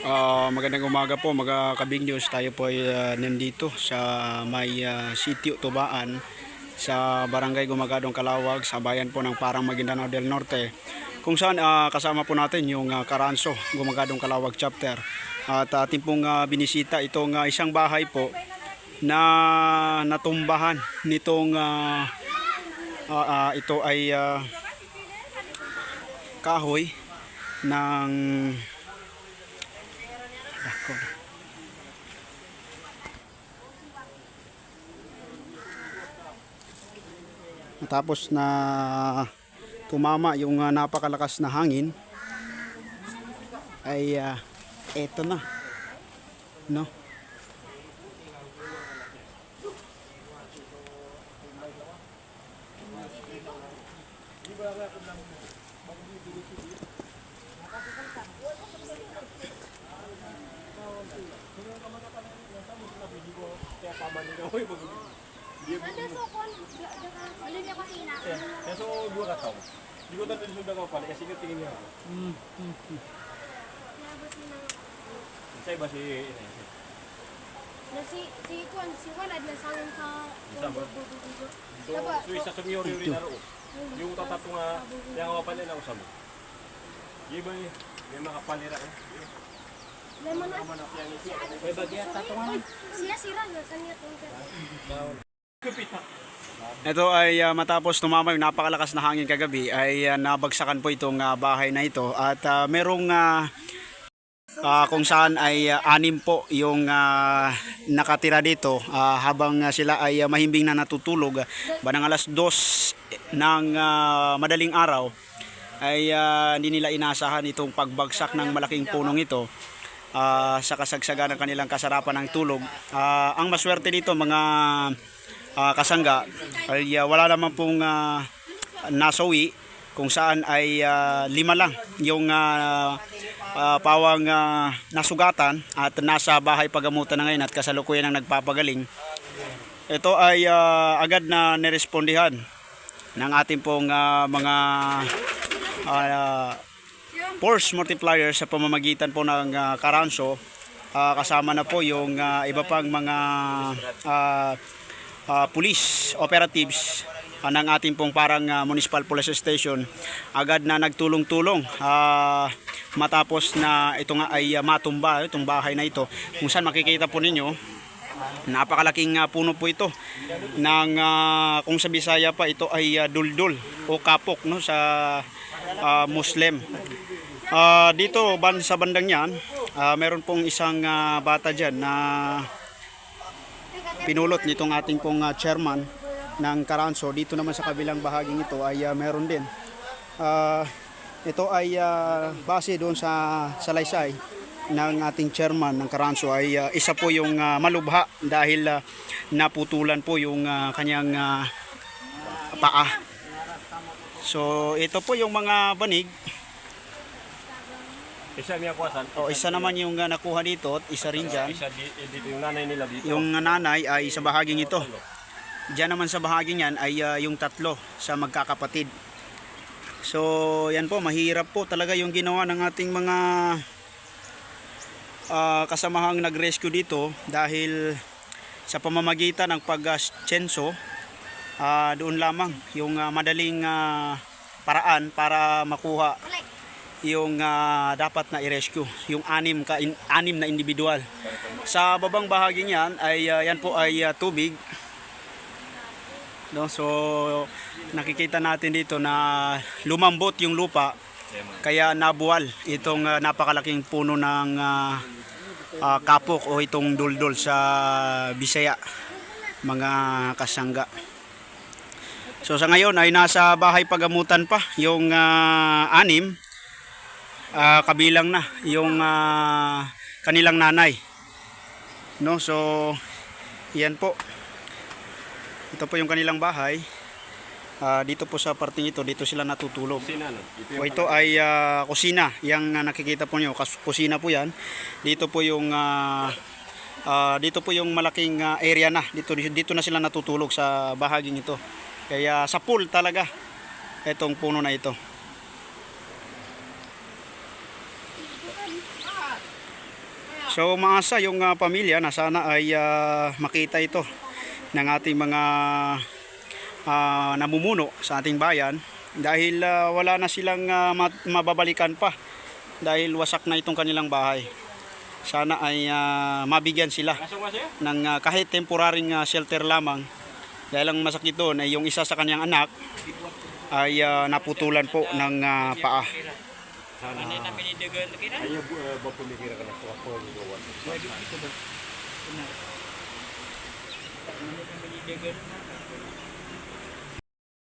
Ah, magandang umaga po mga kabig news. Tayo po ay ah, nandito sa may ah, sitio Tubaan sa barangay Gumagadong Kalawag sa bayan po ng Parang Maguindanao del Norte kung saan ah, kasama po natin yung ah, Karanso Gumagadong Kalawag chapter at ating pong ah, binisita itong ah, isang bahay po na natumbahan nitong ah, ah, ah, ito ay ah, kahoy ng Dako. Matapos na tumama yung ah, napakalakas na hangin ay ah, eto na. No? Ada sokon, alin niya kanina. Kaya so, dua ka tao. Di ko tayo sundan ko pala kasi tingin niya. Sa iba si Na si si Kwan, si ad nasangin sa. So, so isa sa miyo rin naro. Yung tatato nga yang ako pala na usab. Di ba eh? may makapalira eh. May Ito ay ah, matapos tumama yung napakalakas na hangin kagabi ay ah, nabagsakan po itong ah, bahay na ito. At ah, merong ah, ah, kung saan ay ah, anim po yung ah, nakatira dito ah, habang sila ay ah, mahimbing na natutulog. Banang alas dos ng ah, madaling araw ay ah, hindi nila inasahan itong pagbagsak ng malaking punong ito ah, sa kasagsagan ng kanilang kasarapan ng tulog. Ah, ang maswerte dito mga ah, kasangga ay ah, wala naman pong ah, nasawi kung saan ay ah, lima lang yung ah, ah, pawang ah, nasugatan at nasa bahay pagamutan na ngayon at kasalukuyan ang nagpapagaling. Ito ay ah, agad na nirespondihan ng ating pong ah, mga ah, force multiplier sa pamamagitan po ng ah, Karanso. Ah, kasama na po yung ah, iba pang mga ah, ah, police operatives ah, ng ating pong parang ah, municipal police station. Agad na nagtulong-tulong ah, matapos na ito nga ay ah, matumba itong bahay na ito. Kung saan makikita po ninyo napakalaking ah, puno po ito ng ah, kung sa Bisaya pa ito ay ah, duldul o kapok no sa ah, Muslim Ah, dito ban sa bandang yan, ah, meron pong isang ah, bata diyan na pinulot nitong ating pong ah, chairman ng Karanso. Dito naman sa kabilang bahaging ito ay ah, meron din. Ah, ito ay ah, base doon sa salaysay ng ating chairman ng Karanso ay ah, isa po yung ah, malubha dahil ah, naputulan po yung ah, kanyang ah, paa. So ito po yung mga banig Isa niya kuwasan. O isa naman yung uh, nakuha dito at isa rin dyan. Isa eh, dito yung nanay nila dito. Yung nanay ay sa bahaging ito. Diyan naman sa bahaging yan ay uh, yung tatlo sa magkakapatid. So yan po, mahirap po talaga yung ginawa ng ating mga uh, kasamahang nag-rescue dito dahil sa pamamagitan ng pag-chenso uh, doon lamang yung uh, madaling uh, paraan para makuha yung ah, dapat na i-rescue, yung anim ka in, anim na individual. Sa babang bahagi niyan ay ah, yan po ay ah, tubig. No, so nakikita natin dito na lumambot yung lupa kaya nabuwal itong ah, napakalaking puno ng ah, ah, kapok o itong duldol sa Bisaya mga kasangga. So sa ngayon ay nasa bahay pagamutan pa yung ah, anim ah, kabilang na yung ah, kanilang nanay. No, so yan po. Ito po yung kanilang bahay. Ah, dito po sa parting ito, dito sila natutulog. Sina no? Dito O ito ay ah, kusina, yang ah, nakikita po niyo, kas- kusina po 'yan. Dito po yung ah, ah, dito po yung malaking ah, area na. Dito dito na sila natutulog sa bahaging ito. Kaya sa pool talaga itong puno na ito. So maasa yung ah, pamilya na sana ay ah, makita ito ng ating mga ah, namumuno sa ating bayan dahil ah, wala na silang ma- mababalikan pa dahil wasak na itong kanilang bahay. Sana ay ah, mabigyan sila ng ah, kahit temporaring ah, shelter lamang dahil ang masakit doon ay yung isa sa kanyang anak ay ah, naputulan po ng ah, paa. Uh,